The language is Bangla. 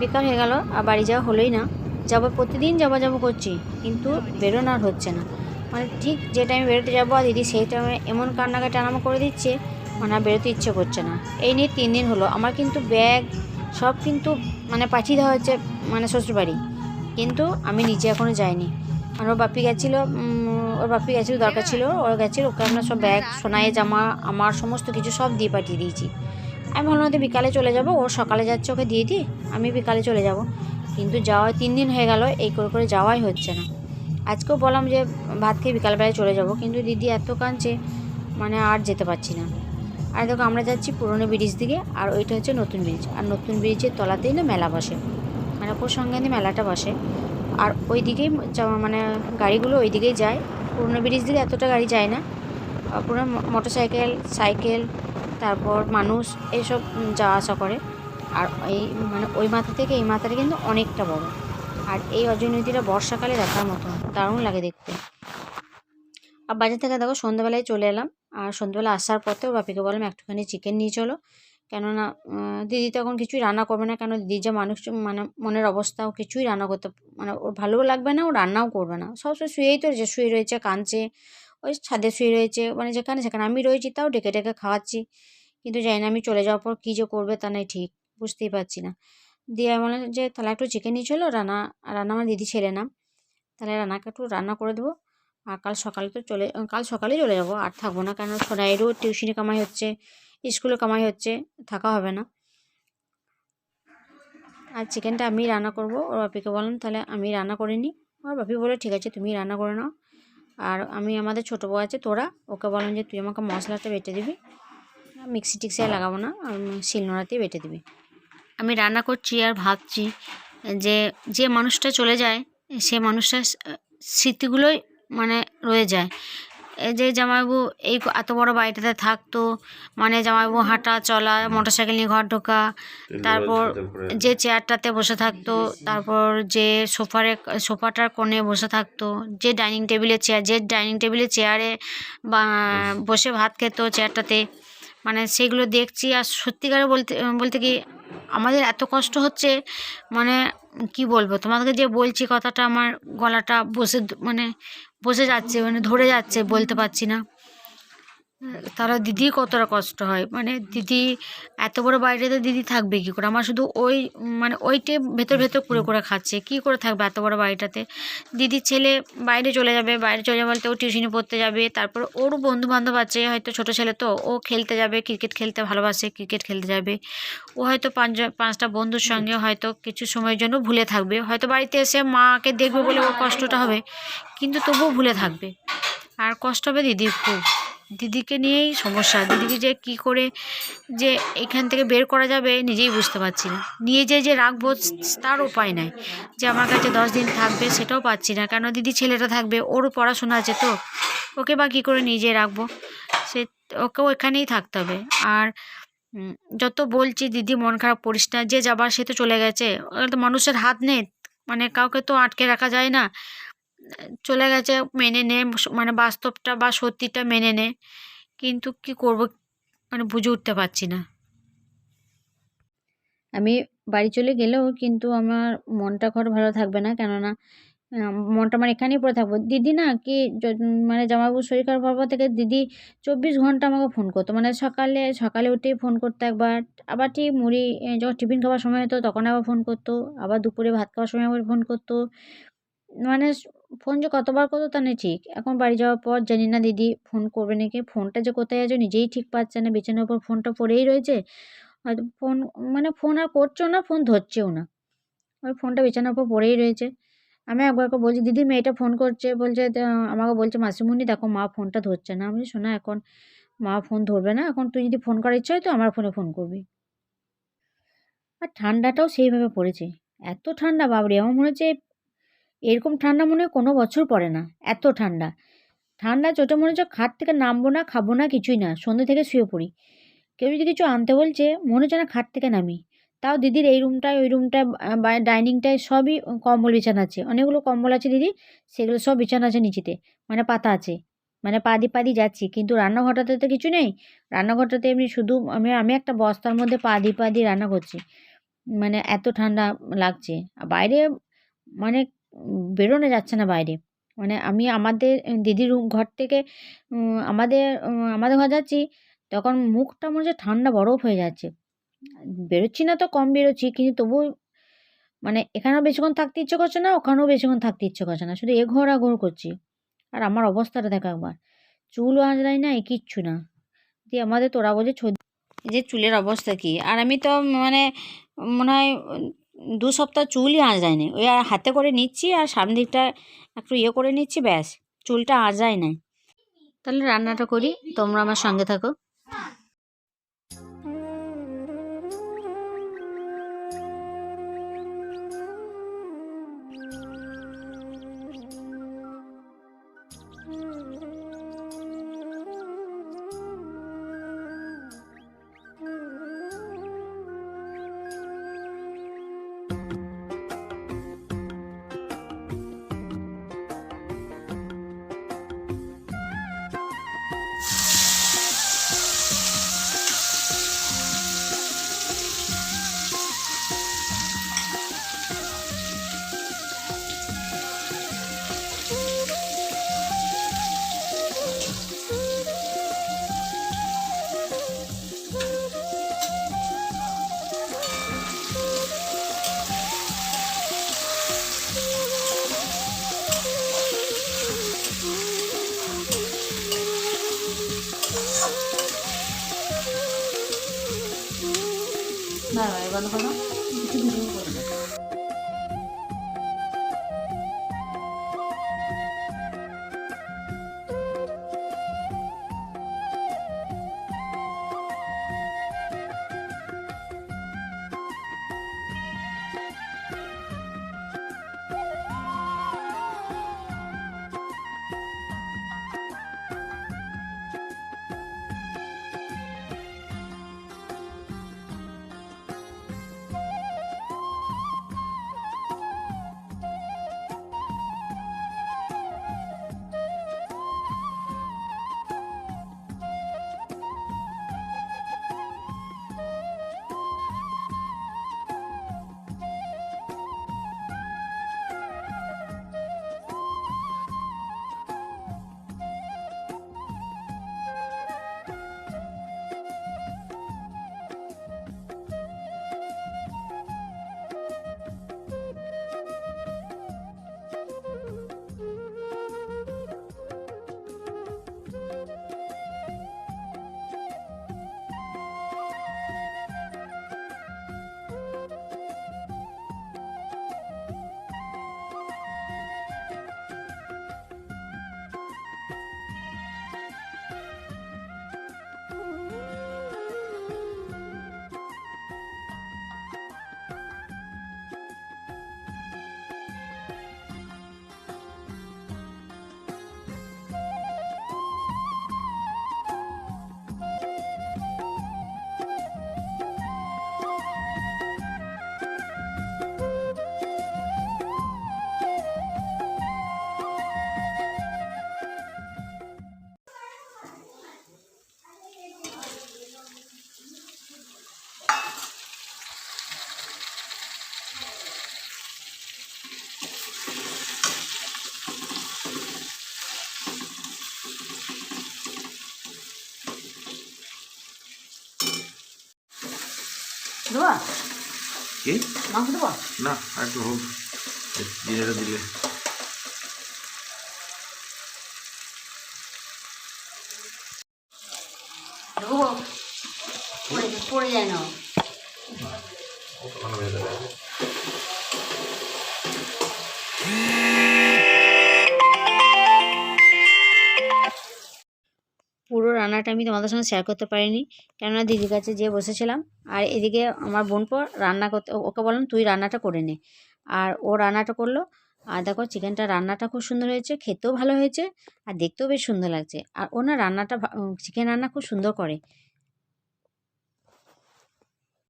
বেকার হয়ে গেল, আর বাড়ি যাওয়া হলোই না। যাব প্রতিদিন, যাব যাব করছি, কিন্তু বেরোনো আর হচ্ছে না। মানে ঠিক যে টাইমে বেরোতে যাব, আর দিদি সেই টাইমে এমন কান্নাকাটি আরাম করে দিচ্ছে মানে আর বেরোতে ইচ্ছে করছে না। এই নিয়ে তিন দিন হলো। আমার কিন্তু ব্যাগ, সব কিন্তু মানে পাঠিয়ে দেওয়া হচ্ছে মানে শ্বশুরবাড়ি। কিন্তু আমি নিজে এখনও যাইনি। আর ওর বাপি গেছিল ওর বাপি গেছিল, দরকার ছিল, ওর গেছিল, ওকে আমরা সব ব্যাগ, সোনায় জামা, আমার সমস্ত কিছু সব দিয়ে পাঠিয়ে দিয়েছি। আমি ভাবলাম হয়তো বিকালে চলে যাব, ও সকালে যাচ্ছে, ওকে দিয়ে দিই, আমি বিকালে চলে যাব। কিন্তু যাওয়া তিন দিন হয়ে গেল, এই করে করে যাওয়াই হচ্ছে না। আজকেও বললাম যে ভাত খেয়ে বিকালবেলায় চলে যাব, কিন্তু দিদি এত কাঁদছে মানে আর যেতে পারছি না। আর দেখো, আমরা যাচ্ছি পুরনো ব্রিজ দিকে, আর ওইটা হচ্ছে নতুন ব্রিজ। আর নতুন ব্রিজের তলাতেই না মেলা বসে। মানে ওপর সঙ্গে মেলাটা বসে। আর ওই দিকেই মানে গাড়িগুলো ওই দিকেই যায়। পুরনো ব্রিজ দিকে এতটা গাড়ি যায় না। পুরো মোটর সাইকেল সাইকেল তারপর মানুষ এইসব উম, যাওয়া আসা করে। আর এই মানে ওই মাথা থেকে এই মাথাটা কিন্তু অনেকটা বড়। আর এই অজয় নদীটা বর্ষাকালে দেখার মতো দারুণ লাগে দেখতে। আর বাজার থেকে দেখো সন্ধ্যাবেলায় চলে এলাম। আর সন্ধ্যাবেলা আসার পথে ওর বাপিকে বললাম একটুখানি চিকেন নিয়ে চলো। কেননা দিদি তো এখন কিছুই রান্না করবে না কেন দিদি যা মানুষ মানে মনের অবস্থাও কিছুই রান্না করতে মানে ওর ভালোও লাগবে না ও রান্নাও করবে না। সবসময় শুয়েই তো রয়েছে শুয়ে রয়েছে কাঁদছে। ওই ছাদে শুয়ে রয়েছে। মানে যেখানে সেখানে আমি রয়েছি তাও ডেকে ডেকে খাওয়াচ্ছি। কিন্তু জানি না আমি চলে যাওয়ার পর কী যে করবে তা নাই ঠিক, বুঝতেই পারছি না। দিয়ে বললাম যে, তাহলে একটু চিকেন নিয়ে চলো, রান্না রান্না আমার দিদি ছেলে না। তাহলে রান্নাকে একটু রান্না করে দেবো। আর কাল সকালে তো চলে, কাল সকালেই চলে যাব। আর থাকব না কেন? সোনাইয়েরও টিউশনি কামাই হচ্ছে স্কুলে কামাই হচ্ছে, থাকা হবে না। আর চিকেনটা আমি রান্না করব। ওর বাপিকে বললাম, তাহলে আমি রান্না করে নিই। ওর বাপি বলে ঠিক আছে, তুমি রান্না করে নাও। আর আমি আমাদের ছোটো বউ আছে, তোরা, ওকে বললাম যে তুই আমাকে মশলাটা বেটে দিবি। মিক্সি টিক্সি আর লাগাবো না শিলনোড়াতেই বেটে দিবি। আমি রান্না করছি আর ভাবছি যে যে মানুষটা চলে যায়, সে মানুষটার স্মৃতিগুলোই মানে রয়ে যায়। যে জামাইবাবু এই এত বড় বাড়িটাতে থাকতো। মানে জামাইবাবু হাঁটা চলা মোটর সাইকেল নিয়ে ঘর ঢোকা। তারপর যে চেয়ারটাতে বসে থাকতো তারপর যে সোফারে সোফাটার কোণে বসে থাকতো যে ডাইনিং টেবিলে চেয়ার যে ডাইনিং টেবিলে চেয়ারে বা বসে ভাত খেত চেয়ারটাতে। মানে সেগুলো দেখছি আর সত্যিকারে বলতে বলতে কি আমাদের এত কষ্ট হচ্ছে? মানে কি বলব? তোমাদেরকে যে বলছি কথাটা আমার গলাটা বসে মানে বসে যাচ্ছে মানে ধরে যাচ্ছে, বলতে পারছি না। তারা দিদি কতটা কষ্ট হয়? মানে দিদি এত বড় বাড়িতে দিদি থাকবে কী করে? আমার শুধু ওই মানে ওইটে ভেতর ভেতর করে করে খাচ্ছে। কী করে থাকবে এত বড় বাড়িটাতে? দিদির ছেলে বাইরে চলে যাবে বাইরে চলে যাবে বলতে ও টিউশনি পড়তে যাবে তারপর ওরও বন্ধু বান্ধব আছে হয়তো ছোটো ছেলে তো ও খেলতে যাবে ক্রিকেট খেলতে ভালোবাসে ক্রিকেট খেলতে যাবে। ও হয়তো পাঁচ পাঁচটা বন্ধুর সঙ্গে হয়তো কিছু সময়ের জন্য ভুলে থাকবে। হয়তো বাড়িতে এসে মাকে দেখবে বলে ওর কষ্টটা হবে কিন্তু তবুও ভুলে থাকবে। আর কষ্ট হবে দিদির খুব। দিদিকে নিয়েই সমস্যা। দিদিকে যে কি করে যে এখান থেকে বের করা যাবে নিজেই বুঝতে পারছি না। নিয়ে যে যে রাখব তার উপায় নাই। যে আমার কাছে দশ দিন থাকবে সেটাও পাচ্ছি না। কেন দিদি ছেলেটা থাকবে? ওরও পড়াশোনা আছে তো। ওকে বা কী করে নিজে রাখব? সে ওকেও এখানেই থাকতে হবে। আর যত বলছি দিদি মন খারাপ করিস না। যে যাবার সে তো চলে গেছে। ওটা তো মানুষের হাত নেই। মানে কাউকে তো আটকে রাখা যায় না। চলে গেছে, মেনে নে মানে বাস্তবটা বা সত্যিটা মেনে নে। কিন্তু কি করব মানে বুঝে উঠতে পারছি না। আমি বাড়ি চলে গেলেও কিন্তু আমার মনটা ঘর ভালো থাকবে না। কেননা মনটা আমার এখানেই পড়ে থাকব। দিদি না কি মানে জামাইবাবুর শরীর খারাপ হওয়ার থেকে দিদি চব্বিশ ঘণ্টা আমাকে ফোন করতো। মানে সকালে সকালে উঠেই ফোন করতো একবার। আবার ঠিক মুড়ি যখন টিফিন খাওয়ার সময় হতো তখন আবার ফোন করতো। আবার দুপুরে ভাত খাওয়ার সময় আবার ফোন করতো। মানে ফোন যে কতবার করতো তা নেই ঠিক। এখন বাড়ি যাওয়ার পর জানি না দিদি ফোন করবে নাকি, ফোনটা যে কোথায় আছে নিজেই ঠিক পাচ্ছে না, বিছানার উপর ফোনটা পড়েই রয়েছে। হয়তো ফোন মানে ফোন আর করছেও না, ফোন ধরছেও না। ওই ফোনটা বিছানার উপর পড়েই রয়েছে। আমি একবার বলছি, দিদি, মেয়েটা ফোন করছে। বলছে আমাকে বলছে মাসিমুনি দেখো মা ফোনটা ধরছে না। আমি শোনা, এখন মা ফোন ধরবে না। এখন তুই যদি ফোন করার ইচ্ছা হয় তো আমার ফোনে ফোন করবি। আর ঠান্ডাটাও সেইভাবে পড়েছে। এত ঠান্ডা বাবরে আমার মনে হচ্ছে এরকম ঠান্ডা মনে কোনো বছর পড়ে না, এত ঠান্ডা। ঠান্ডা চোটে মনে হচ্ছে খাট থেকে নামবো না, খাব না, কিছুই না সন্ধ্যে থেকে শুয়ে পড়ি। কেউ যদি কিছু আনতে বলছে, মনে হচ্ছে না খাট থেকে নামি। তাও দিদির এই রুমটায় ওই রুমটায় ডাইনিংটায় সবই কম্বল বিছানা আছে। অনেকগুলো কম্বল আছে দিদি, সেগুলো সব বিছানা আছে নিচেতে মানে পাতা আছে মানে পা দিয়ে পা দিয়ে যাচ্ছি। কিন্তু রান্নাঘরটাতে তো কিছু নেই, রান্নাঘরটাতে এমনি শুধু আমি আমি একটা বস্তার মধ্যে পা দিয়ে পা দিয়ে রান্না করছি। মানে এত ঠান্ডা লাগছে। আর বাইরে মানে বেরোনো যাচ্ছে না বাইরে। মানে আমি আমাদের, দিদির ঘর থেকে আমাদের আমাদের ঘর যাচ্ছি, তখন মুখটা মনে হচ্ছে ঠান্ডা বরফ হয়ে যাচ্ছে। বেরোচ্ছি না তো, কম বেরোচ্ছি, কিন্তু তবু মানে এখানেও বেশিক্ষণ থাকতে ইচ্ছে করছে না, ওখানেও বেশিক্ষণ থাকতে ইচ্ছে করছে না, শুধু এ এঘোর আঘোর করছি। আর আমার অবস্থাটা দেখো একবার চুলও আঁচড়াই না কিচ্ছু না। দিয়ে আমাদের তোরা বোঝে যে চুলের অবস্থা কী? আর আমি তো মানে মনে হয় দু সপ্তাহ চুলই আঁচড়ায়নি। ওই আর হাতে করে নিচ্ছি আর সামনে দিকটা একটু ইয়ে করে নিচ্ছি, ব্যাস। চুলটা আঁচড়ায় নাই। তাহলে রান্নাটা করি, তোমরা আমার সঙ্গে থাকো। বন্ধ করো দেবো? কি? মাংস দেবো? না আর একটু হোক। জিরেটা দিলে। পড়ে পড়ে যায় না রান্নাটা আমি তোমাদের সঙ্গে শেয়ার করতে পারিনি। কেননা দিদির কাছে যেয়ে বসেছিলাম, আর এদিকে আমার বোন পর রান্না করতে ওকে বললাম, তুই রান্নাটা করে নে। আর ও রান্নাটা করল। আর দেখো চিকেনটা রান্নাটা খুব সুন্দর হয়েছে, খেতেও ভালো হয়েছে, আর দেখতেও বেশ সুন্দর লাগছে। আর ও না রান্নাটা চিকেন রান্না খুব সুন্দর করে।